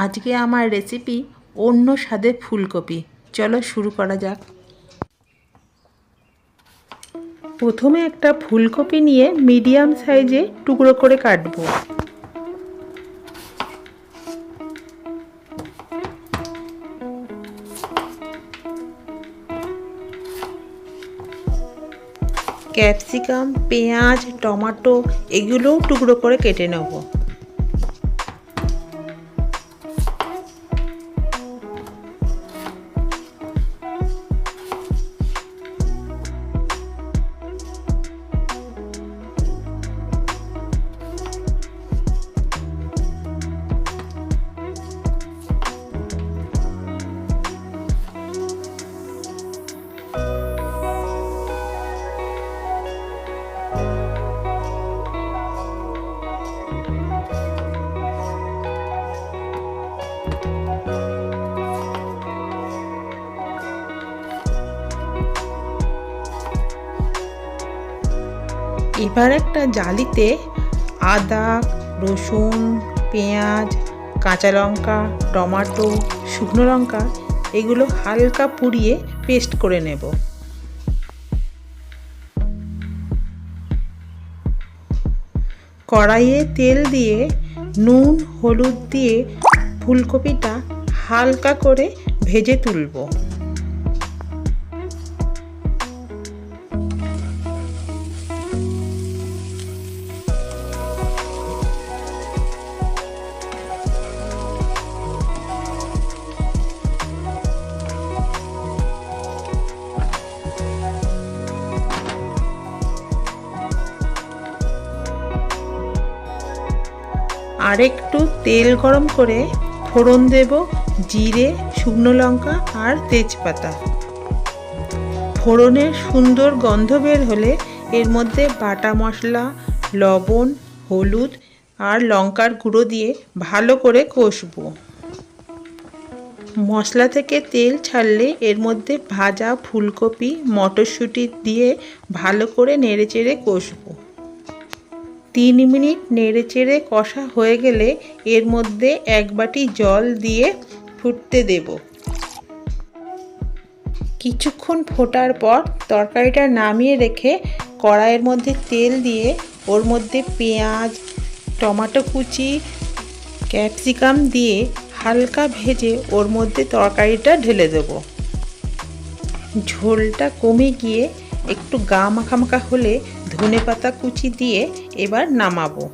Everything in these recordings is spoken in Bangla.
আজকে আমার রেসিপি অন্য স্বাদের ফুলকপি। চলো শুরু করা যাক। প্রথমে একটা ফুলকপি নিয়ে মিডিয়াম সাইজে টুকরো করে কাটবো। ক্যাপসিকাম পেঁয়াজ, টমাটো, এগুলোও টুকরো করে কেটে নেব। এবার একটা জালিতে আদা, রসুন, পেঁয়াজ, কাঁচা লঙ্কা, টমাটো, শুকনো লঙ্কা এগুলো হালকা পুড়িয়ে পেস্ট করে নেব। কড়াইয়ে তেল দিয়ে নুন, হলুদ দিয়ে ফুলকপিটা হালকা করে ভেজে তুলবো। আর একটু তেল গরম করে ফোড়ন দেব, জিরে, শুকনো লঙ্কা আর তেজপাতা। ফোড়নের সুন্দর গন্ধ বের হলে এর মধ্যে বাটা মশলা, লবণ, হলুদ আর লঙ্কার গুঁড়ো দিয়ে ভালো করে কষবো। মশলা থেকে তেল ছাড়লে এর মধ্যে ভাজা ফুলকপি, মটরশুঁটি দিয়ে ভালো করে নেড়েচেড়ে কষবো। তিন মিনিট নেড়ে চেড়ে কষা হয়ে গেলে এর মধ্যে এক বাটি জল দিয়ে ফুটতে দেব। কিছুক্ষণ ফোটার পর তরকারিটা নামিয়ে রেখে কড়াইয়ের মধ্যে তেল দিয়ে ওর মধ্যে পেঁয়াজ, টমাটো কুচি, ক্যাপসিকাম দিয়ে হালকা ভেজে ওর মধ্যে তরকারিটা ঢেলে দেব। ঝোলটা কমে গিয়ে একটু গা মাখামাখা মাখা হলে ধনে পাতা কুচি দিয়ে এবার নামাবো।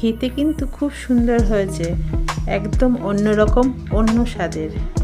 খেতে কিন্তু খুব সুন্দর হয়েছে। একদম অন্যরকম অন্য স্বাদের।